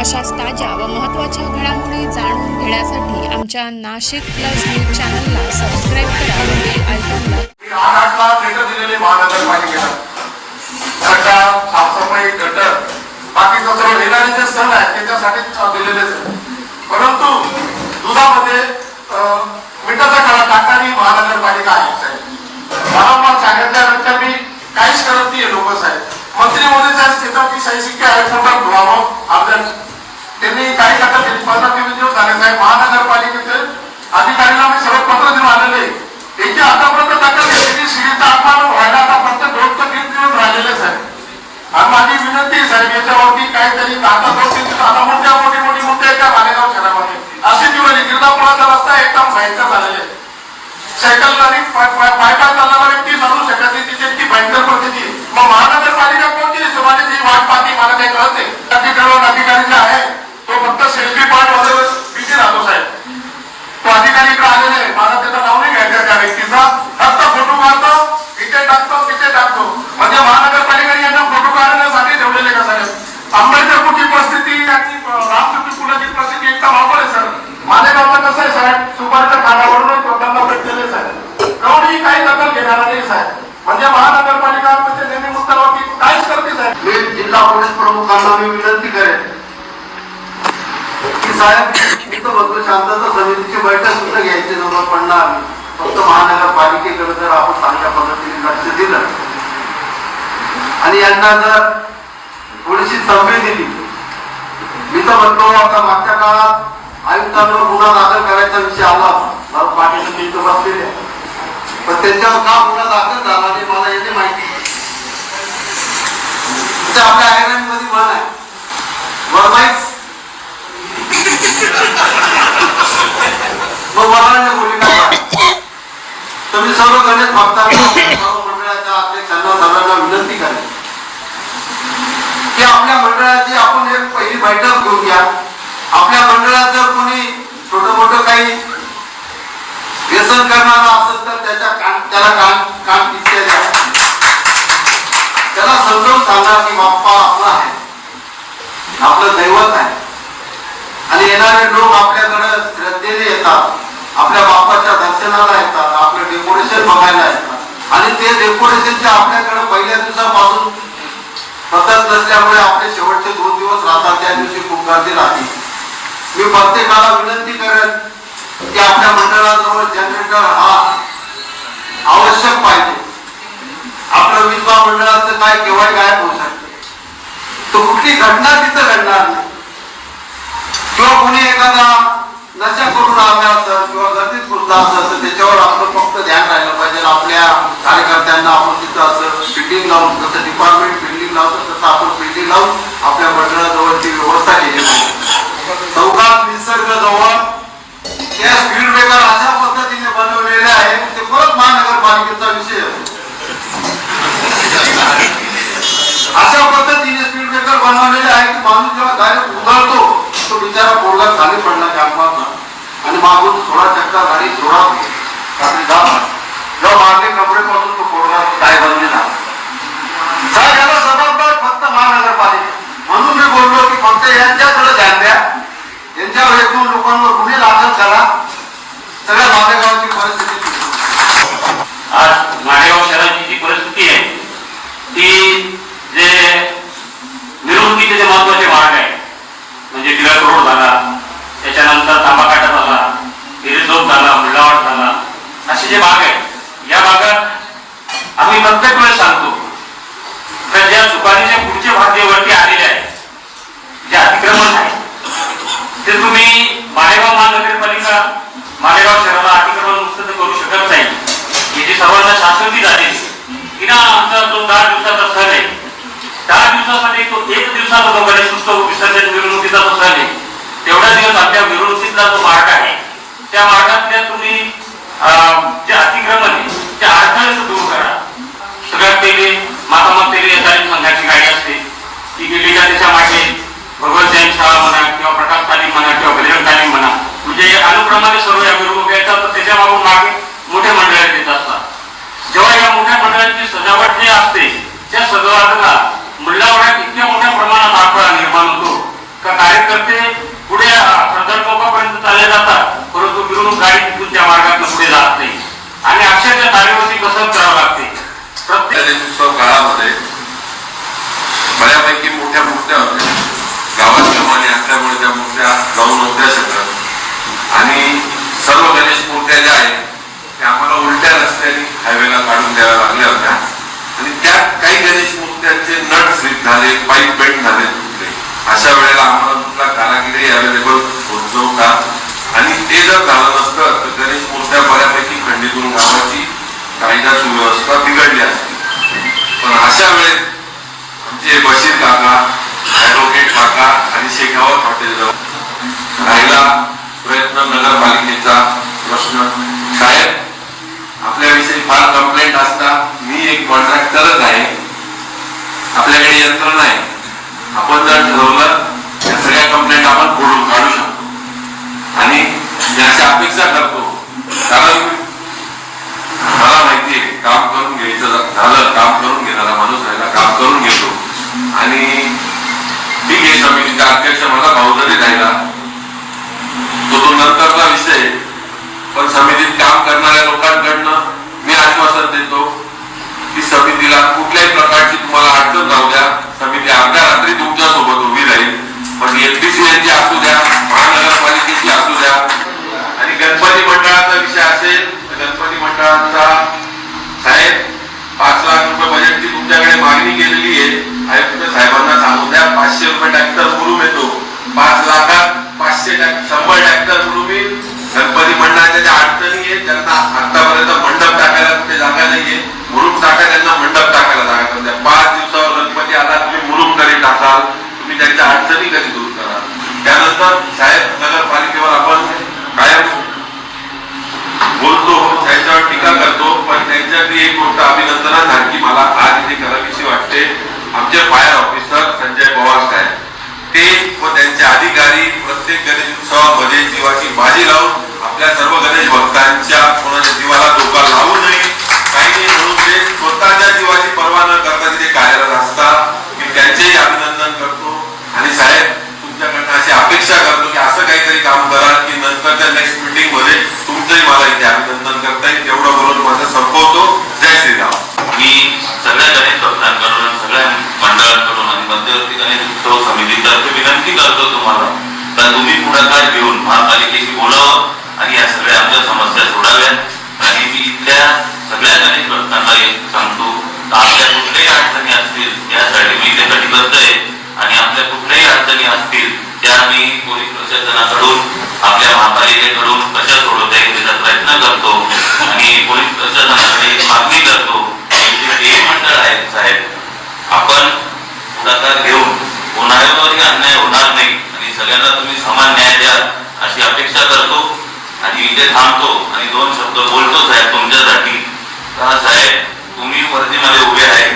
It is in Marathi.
अशाच ताज्या व महत्त्वाच्या घडामोडी जाणून घेण्यासाठी आमच्या नाशिक प्लस न्यूज चॅनलला सबस्क्राईब करा बेल आयकॉनला मी आठ महानगरपालिकेला साफसफाई गटर बाकीचं सर्व येणारे जे सण आहेत त्याच्यासाठी परंतु दुधामध्ये मिठाचा खडा टाकणारी महानगरपालिका आहे साहेब. वारंवार सांगितल्यानंतर मी काहीच करत नाही लोक साहेब. मंत्री मोदी साहेब शेतात की सही मोठा धुवावं आपल्या त्यांनी काही टाका त्यांनी पंधरा तेवीस दिवस झाले साहेब महानगरपालिकेचे अधिकाऱ्यांना मी सर्व पत्र देऊन आलेले त्याची आतापर्यंत दखल घेतली शिडीचा अपमान व्हायला आता फक्त दोन ते तीन दिवस राहिलेले साहेब आणि माझी विनंती साहेब याच्यावरती काहीतरी आता दोन आता मोठ्या मोठी मोठी मुद्दे आहेत त्या मालेगाव शहरामध्ये. अशी दिवस गिरदापुराचा रस्ता एकदम भयंकर झालेले आहे. सायकल आणि पाय पाय- चालणारा व्यक्ती चालू शकत नाही तिची इतकी भयंकर परिस्थिती मग महानगरपालिका कोणती समाजाची ती वाट पाहते मला काही कळत नाही. अधिकारी अधिकारी जे आहे तो फक्त सेल्फी पॉईंट वगैरे बिझी राहतो साहेब तो अधिकारी इकडे आलेले आहे. मला त्याचं नाव नाही घ्यायचं त्या व्यक्तीचा फक्त फोटो काढतो इथे टाकतो तिथे टाकतो म्हणजे महानगरपालिकेने यांना फोटो काढण्यासाठी ठेवलेले का साहेब आंबेडकरपूरची परिस्थिती आणि रामकृष्ण पुलाची परिस्थिती एकदम अवघड आहे सर मालेगावचं कसं आहे साहेब सुपारीच्या खाण्यावरूनच लोकांना भेटलेले साहेब एवढी काही दखल घेणार नाही साहेब म्हणजे महानगरपालिका म्हणजे नेहमी मुद्द्यावरती काहीच करते साहेब मी जिल्हा पोलीस प्रमुखांना मी विनंती करेन की साहेब इथं बघतो शांतता समितीची बैठक सुद्धा घ्यायची नव्हतं पडणार नाही फक्त महानगरपालिकेकडे जर आपण चांगल्या पद्धतीने लक्ष दिलं आणि यांना जर थोडीशी संवेद दिली मी तर म्हणतो आता मागच्या काळात आयुक्तांवर गुन्हा दाखल करायचा विषय आला होता. पाटील मी इथं बसलेले पण त्यांच्यावर का गुन्हा दाखल झाला नाही मला याची माहिती नाही. आपल्या आयर्लंडमध्ये म्हण आहे वरमाईच मग वरांच्या बोली काय तुम्ही सर्व गणेश भक्तांना सर्व मंडळाच्या अध्यक्षांना सर्वांना विनंती करा की आपल्या मंडळाची आपण एक पहिली बैठक घेऊन घ्या. आपल्या मंडळात जर कोणी छोटं मोठं काही व्यसन करणारा असेल तर त्याच्या त्याला कान समजून सांगा की बाप्पा आपला आहे आपलं दैवत आहे. आणि येणारे लोक आपल्याकडे श्रद्धेने येतात. आपल्या बाप्पाच्या दर्शनाला येतात. आपलं डेकोरेशन बघायला येतात. आणि ते डेकोरेशनचे आपल्याकडे पहिल्या दिवसापासून पद्धत नसल्यामुळे आपले शेवटचे दोन दिवस राहतात. त्या दिवशी खूप गर्दी राहते. मी प्रत्येकाला विनंती करेन की आपल्या मंडळाजवळ जनरेटर हा आवश्यक पाहिजे. आपलं विधवा मंडळाचं काय केव्हा काय होऊ शकते? तो कुठली घटना तिथं घडणार नाही. किंवा कोणी एखादा नशा करून आला असं किंवा गर्दीत पुरता असं त्याच्यावर आपलं फक्त ध्यान राहिलं पाहिजे. आपल्या कार्यकर्त्यांना आपण तिथं असं बिल्डिंग लावून जसं डिपार्टमेंट बिल्डिंग लावतो तसं आपण बिल्डिंग लावून आपल्या मंडळाजवळची व्यवस्था केली पाहिजे. चौकात निसर्ग जवळ त्या स्पीड ब्रेकर अशा पद्धतीने बनवलेले आहे. ते परत महानगरपालिकेचा विषय आहे अशा पद्धतीने स्पीड ब्रेकर बनवलेले आहे की माणूस जेव्हा डायरेक्ट उधळतो तो बिचारा बोलला खाली पडला कॅम्पात आणि मागून थोडा चक्का गाडी थोडा आपली जात जेव्हा मागे कपडेपासून तो पोरगा काय बनलेला साहेब याला जबाबदार फक्त महानगरपालिका. म्हणून मी बोललो की फक्त यांच्याकडे ध्यान द्या. यांच्यावर एक दोन लोकांवर गुन्हे दाखल करा. सगळ्या मालेगावची परिस्थिती आज मालेगाव शहराची जी परिस्थिती आहे ती जे मिरवणुकीचे जे महत्त्वाचे मार्ग आहे म्हणजे टिळक रोड झाला त्याच्यानंतर तांबाकाटा झाला हिरेचौक झाला मुल्लावाड झाला असे जे भाग आहेत या भागात आम्ही प्रत्येक वेळेस सांगतो तर ज्या सुपारीच्या पुढचे भाग जे वरती आलेले आहेत. जे अतिक्रमण आहे ते तुम्ही मालेगाव महानगरपालिका मालेगाव शहराला अतिक्रमण मुक्त तर करू शकत नाही. ही जी सर्वांना शाश्वती झाली की ना आमचा जो दहा दिवसाचा सण आहे. दहा दिवसामध्ये तो एक दिवसाचा जो गणेश उत्सव विसर्जन मिरवणुकीचा जो सण आहे तेवढा दिवस आपल्या मिरवणुकीतला जो मार्ग आहे त्या मार्गातल्या तुम्ही जे अतिक्रमण आहे त्या अडथळ्याचं दूर करा. सगळ्यात पहिले माता मंत्री संघाची गाडी असते. ती गेली का त्याच्यामागे भगवत जैन शाळा म्हणा किंवा प्रकाश तालीम म्हणा किंवा बजरंग तालीम म्हणा. म्हणजे अनुक्रमाने सर्व या मिरवणूक येतात तर त्याच्या मागून मागे मोठ्या मंडळात येत असतात. जेव्हा या मोठ्या मंडळाची सजावट जी असते त्या सजावटाला मुल्लावाड्यात इतक्या मोठ्या प्रमाणात आठवडा शकता जाऊन नव्हत्या शकत आणि सर्व गणेश मूर्त्या ज्या आहेत त्या आम्हाला उलट्या रस्त्याने हायवेला काढून द्याव्या लागल्या होत्या. आणि त्यात काही गणेश मूर्त्यांचे नट स्लिप झाले पाईप बेट झाले तुटले. अशा वेळेला आम्हाला कुठला कारागिरी अवेलेबल पोहोचव का आणि ते जर झालं नसतं तर गणेश मूर्त्या बऱ्यापैकी खंडीतून गावाची कायदा सुव्यवस्था बिघडली असते. पण अशा वेळेत आमचे बशीर काका ॲडव्होकेट काका आणि शेखावत हॉटेल जाऊन प्रश्न. साहेब आपल्याविषयी फार कंप्लेंट असता. मी एक कॉन्ट्रॅक्टरच आहे. आपल्याकडे यंत्र नाही. आपण जर ठरवलं त्या सगळ्या कंप्लेंट आपण फोडून काढू शकतो. आणि मी अपेक्षा करतो. कारण मला माहितीये काम करून घ्यायचं झालं काम करून घेणारा माणूस राहिला काम करून घेतो. आणि ठीक आहे समितीचा अध्यक्ष मला भाऊ जरी राहिला. तो तो नंतरचा विषय पण समितीत काम सरकारकडनं मी आश्वासन देतो की समितीला कुठल्याही प्रकारची तुम्हाला अडचण जाऊ द्या. समिती अर्ध्या रात्री तुमच्यासोबत उभी राहील. पण एमपीसी यांची असू द्या महानगरपालिकेची असू द्या. आणि गणपती मंडळाचा विषय असेल तर गणपती मंडळाचा साहेब पाच लाख रुपये बजेटची तुमच्याकडे मागणी केलेली आहे. आयुक्त साहेबांना सांगून द्या पाचशे रुपये ट्रॅक्टर मुरुम येतो. पाच लाखात पाचशे ट्रॅक्टर शंभर ट्रॅक्टर मुरुम गणपती मंडळाच्या ज्या अडचणी आहेत त्यांना आतापर्यंत मंडप टाकायला कुठे जागा नाहीये मुरुम टाकायला त्यांना मंडप टाकायला जागा नाही. त्या पाच दिवसावर गणपती आला तुम्ही मुरुम कधी टाकाल तुम्ही त्यांच्या अडचणी कधी दूर कराल त्यानंतर साहेब नगरपालिकेवर आपण कायम बोलतो त्यांच्यावर टीका करतो पण त्यांच्यातली एक गोष्ट अभिनंदनासारखी मला आज इथे करावीशी वाटते. आमचे फायर ऑफिसर संजय पवार साहेब. ते व त्यांचे अधिकारी प्रत्येक गणेश उत्सवामध्ये जीवाची बाजी लावून आपल्या सर्व गणेश भक्तांच्या कोणाच्या जीवाला धोका लावून नये काही नाही म्हणून ते स्वतःच्या जीवाची पर्वा न करता तिथे कार्यरत असतात मी त्यांचेही अभिनंदन करतो आणि साहेब तुमच्याकडनं अशी अपेक्षा करतो की असं काहीतरी काम कराल की नंतरच्या नेक्स्ट मीटिंगमध्ये तुमचंही मला इथे अभिनंदन करता येईल तेवढं बोलून माझं संपवतो जय श्रीराम मी सगळ्या गणेश भक्तांकडून सगळ्या मंडळांकडून आणि मध्यवर्ती गणेश समितीतर्फे विनंती करतो तुम्हाला तर तुम्ही पुढाकार घेऊन महापालिकेशी बोलावं आणि या सगळ्या आमच्या समस्या सोडाव्यात. आणि मी इथल्या सगळ्या गणेश भक्तांना एक सांगतो. आपल्या कुठल्याही अडचणी असतील यासाठी मी इथे कटिबद्ध आहे आणि आपल्या कुठल्याही अडचणी असतील त्या मी पोलीस प्रशासनाकडून आपल्या महापालिकेकडून कशा सोडवता येईल त्याचा प्रयत्न करतो आणि पोलीस प्रशासनाकडे एक मागणी करतो की जे मंडळ आहेत साहेब आपण पुढाकार घेऊन कोणावरही अन्याय होणार नाही आणि सगळ्यांना तुम्ही समान न्याय द्या अशी अपेक्षा करतो आणि इथे थांबतो आणि दोन शब्द बोलतो साहेब तुमच्यासाठी. का साहेब तुम्ही वर्दीमध्ये उभे आहे.